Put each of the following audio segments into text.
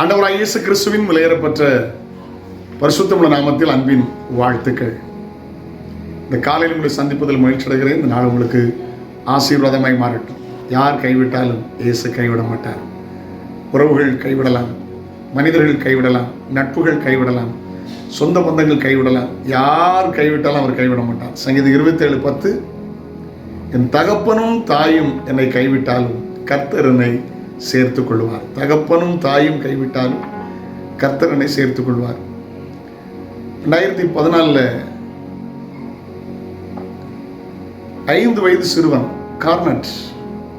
ஆண்டவராக இயேசு கிறிஸ்துவின் விலையேறப்பட்ட பரிசுத்தமுள்ள நாமத்தில் அன்பின் வாழ்த்துக்கள். இந்த காலையில் உங்களை சந்திப்பதில் மகிழ்ச்சி அடைகிறேன். இந்த நாள் உங்களுக்கு ஆசீர்வாதமாய் மாறட்டும். யார் கைவிட்டாலும் இயேசு கைவிட மாட்டார். உறவுகள் கைவிடலாம். மனிதர்கள் கைவிடலாம். நட்புகள் கைவிடலாம். சொந்த பந்தங்கள் கைவிடலாம். யார் கைவிட்டாலும் அவர் கைவிட மாட்டார். சங்கீதம் இருபத்தேழு பத்து என் தகப்பனும் தாயும் என்னை கைவிட்டாலும் கர்த்தர் என்னை சேர்த்து கொள்வார் தகப்பனும் தாயும் கைவிட்டாலும் கர்த்தரனை சேர்த்து கொள்வார் ரெண்டாயிரத்தி பதினாலில் ஐந்து வயது சிறுவன் கார்னட்.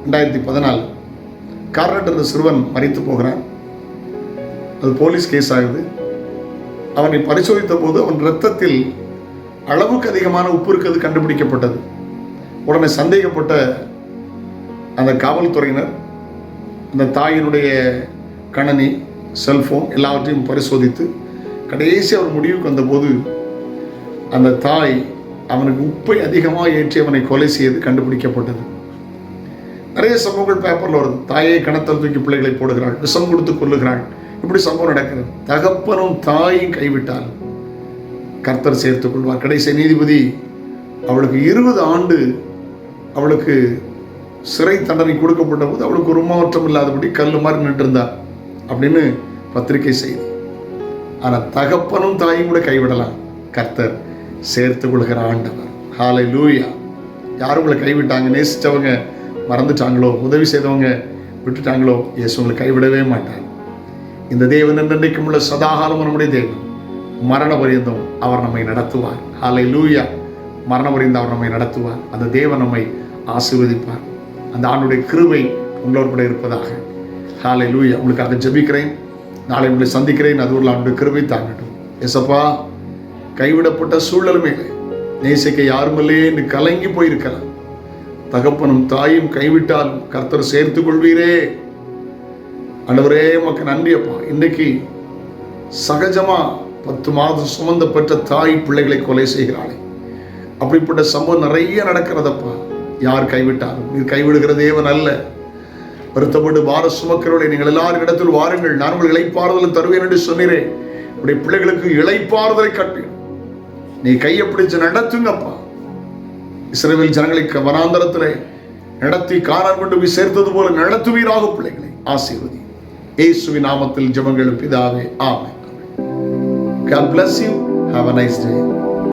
ரெண்டாயிரத்தி பதினாலு கார்னட் என்ற சிறுவன் மறித்து போகிறான். அது போலீஸ் கேஸ் ஆகுது. அவனை பரிசோதித்த போது அவன் இரத்தத்தில் அளவுக்கு அதிகமான உப்பு இருக்கிறது கண்டுபிடிக்கப்பட்டது. உடனே சந்தேகப்பட்ட அந்த காவல்துறையினர் அந்த தாயினுடைய கணனி செல்ஃபோன் எல்லாவற்றையும் பரிசோதித்து கடைசி அவர் முடிவுக்கு வந்தபோது அந்த தாய் அவனுக்கு உப்பை அதிகமாக ஏற்றி அவனை கொலை செய்து கண்டுபிடிக்கப்பட்டது. நிறைய சம்பவங்கள் பேப்பரில் வருது. தாயை கணத்தில் தூக்கி பிள்ளைகளை போடுகிறாள் விஷம் கொடுத்து கொள்ளுகிறாள் இப்படி சம்பவம் நடக்கிறது. தகப்பனும் தாயும் கைவிட்டால் கர்த்தர் சேர்த்துக் கொள்வார். கடைசி நீதிபதி அவளுக்கு இருபது ஆண்டு அவளுக்கு சிறை தண்டனை கொடுக்கப்பட்ட போது அவளுக்கு ஒரு மாற்றம் இல்லாதபடி கல் மாதிரி நின்றுருந்தா அப்படின்னு பத்திரிகை செய்தி. ஆனால் தகப்பனும் தாயும் கூட கைவிடலாம். கர்த்தர் சேர்த்து கொள்கிற ஆண்டவர். ஹாலை லூயா யார் உங்களை கைவிட்டாங்க? நேசித்தவங்க மறந்துட்டாங்களோ? உதவி செய்தவங்க விட்டுட்டாங்களோ? இயேசு உங்களை கைவிடவே மாட்டார். இந்த தேவன் என்றைக்கும் உள்ள சதாகாலம் நம்முடைய தேவன். மரண பரியந்தம் அவர் நம்மை நடத்துவார். ஹாலை லூயா மரண பரியந்தம் அவர் நம்மை நடத்துவார். அந்த தேவன் நம்மை ஆசீர்வதிப்பார். அந்த ஆண்டுடைய கிருவை உங்களோடு கூட இருப்பதாக. ஹாலை லூயா உங்களுக்காக ஜெபிக்கிறேன். நாளை உங்களை சந்திக்கிறேன். அது ஒரு ஆண்டு கிருவை தாங்கட்டும். எசப்பா கைவிடப்பட்ட சூழலுமே நேசிக்க யாருமில்லையே என்று கலங்கி போயிருக்கலாம். தகப்பனும் தாயும் கைவிட்டாலும் கர்த்தர் சேர்த்து கொள்வீரே. ஆண்டவரே மக்கள் நன்றி அப்பா. இன்னைக்கு சகஜமா பத்து மாதம் சுமந்த பெற்ற தாய் பிள்ளைகளை கொலை செய்கிறாளே. அப்படிப்பட்ட சம்பவம் நிறைய நடக்கிறதப்பா. யார் கைவிட்டாலும்? நீர் கைவிடுகிற தேவன் அல்ல. வருத்தப்பட்டு வார சுமக்கிறவளை நீங்கள் எல்லாரும் இடத்தில் வாருங்கள். நான் உங்கள் இழைப்பாறுதல் தருவேன் என்று சொன்னீரே. உடைய பிள்ளைகளுக்கு இழைப்பாறுதலை கட்டு நீ கையை பிடிச்சு நடத்துங்கப்பா. இஸ்ரேவில் ஜனங்களை வனாந்தரத்தில் நடத்தி காணான் கொண்டு போய் சேர்த்தது போல நடத்துவீராக பிள்ளைகளை. ஆசீர்வதி. ஏசுவி நாமத்தில் ஜெபங்களும் பிதாவே. ஆமே God bless you. Have a nice day.